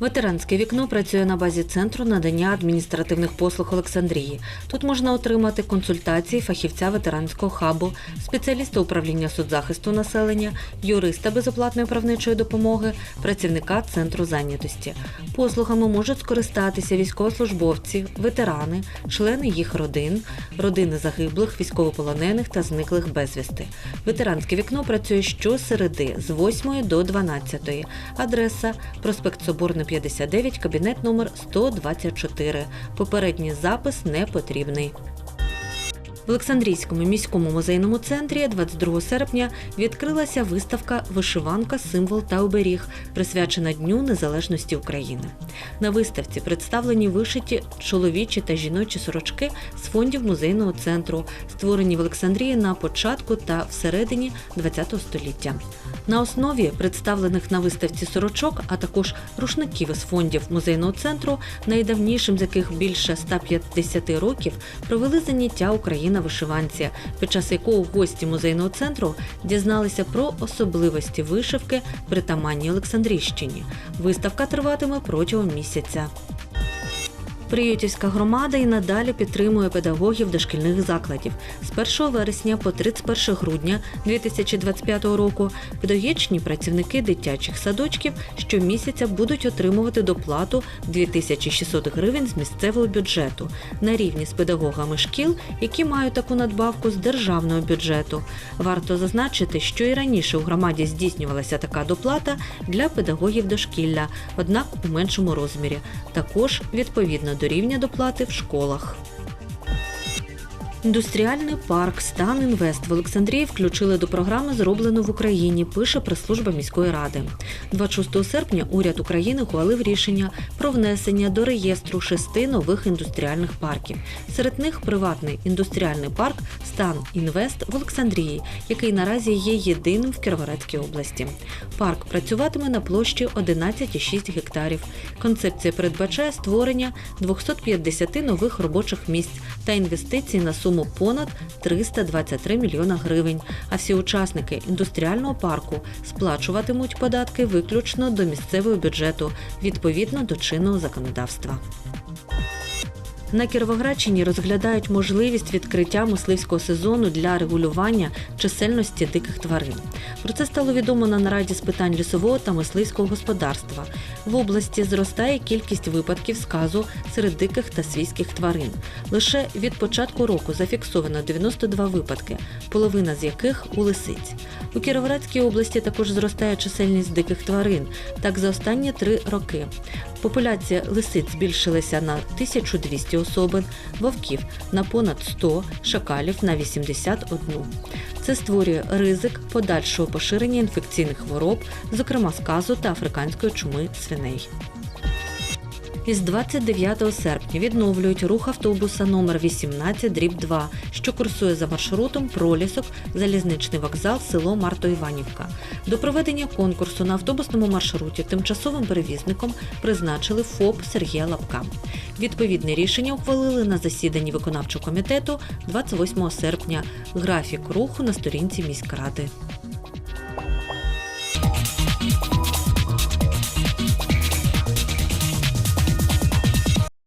Ветеранське вікно працює на базі центру надання адміністративних послуг Олександрії. Тут можна отримати консультації фахівця ветеранського хабу, спеціаліста управління соцзахисту населення, юриста безоплатної правничої допомоги, працівника центру зайнятості. Послугами можуть скористатися військовослужбовці, ветерани, члени їх родин, родини загиблих, військовополонених та зниклих безвісти. Ветеранське вікно працює щосереди з 8 до 12. Адреса проспект Соборний 59, кабінет номер 124. Попередній запис не потрібний. Олександрійському міському музейному центрі 22 серпня відкрилася виставка Вишиванка, символ та оберіг, присвячена Дню Незалежності України. На виставці представлені вишиті чоловічі та жіночі сорочки з фондів музейного центру, створені в Олександрії на початку та всередині ХХ століття. На основі представлених на виставці сорочок, а також рушників із фондів музейного центру, найдавнішим з яких більше 150 років, провели заняття Україна вишиванці, під час якого гості музейного центру дізналися про особливості вишивки притаманній Олександрійщині. Виставка триватиме протягом місяця. Приютівська громада і надалі підтримує педагогів дошкільних закладів. З 1 вересня по 31 грудня 2025 року педагогічні працівники дитячих садочків щомісяця будуть отримувати доплату 2600 гривень з місцевого бюджету на рівні з педагогами шкіл, які мають таку надбавку з державного бюджету. Варто зазначити, що і раніше у громаді здійснювалася така доплата для педагогів дошкілля, однак у меншому розмірі. Також відповідно до доплати в школах. Індустріальний парк Стан Інвест в Олександрії включили до програми Зроблено в Україні. Пише прес-служба міської ради. 26 серпня уряд України ухвалив рішення про внесення до реєстру шести нових індустріальних парків. Серед них приватний індустріальний парк Стан Інвест в Олександрії, який наразі є єдиним в Кіровоградській області. Парк працюватиме на площі 11,6 гектарів. Концепція передбачає створення 250 нових робочих місць та інвестицій на суму понад 323 мільйона гривень. А всі учасники індустріального парку сплачуватимуть податки виключно до місцевого бюджету відповідно до чинного законодавства. На Кіровоградщині розглядають можливість відкриття мисливського сезону для регулювання чисельності диких тварин. Про це стало відомо на нараді з питань лісового та мисливського господарства. В області зростає кількість випадків сказу серед диких та свійських тварин. Лише від початку року зафіксовано 92 випадки, половина з яких у лисиць. У Кіровоградській області також зростає чисельність диких тварин. Так за останні три роки. Популяція лисиць збільшилася на 1200 особин, вовків на понад 100, шакалів на 81. Це створює ризик подальшого поширення інфекційних хвороб, зокрема сказу та африканської чуми свиней із 29 серпня відновлюють рух автобуса номер 18 дріб 2, що курсує за маршрутом пролісок, залізничний вокзал, село Марто Іванівка. До проведення конкурсу на автобусному маршруті тимчасовим перевізником призначили ФОП Сергія Лапка. Відповідне рішення ухвалили на засіданні виконавчого комітету 28 серпня. Графік руху на сторінці міськради.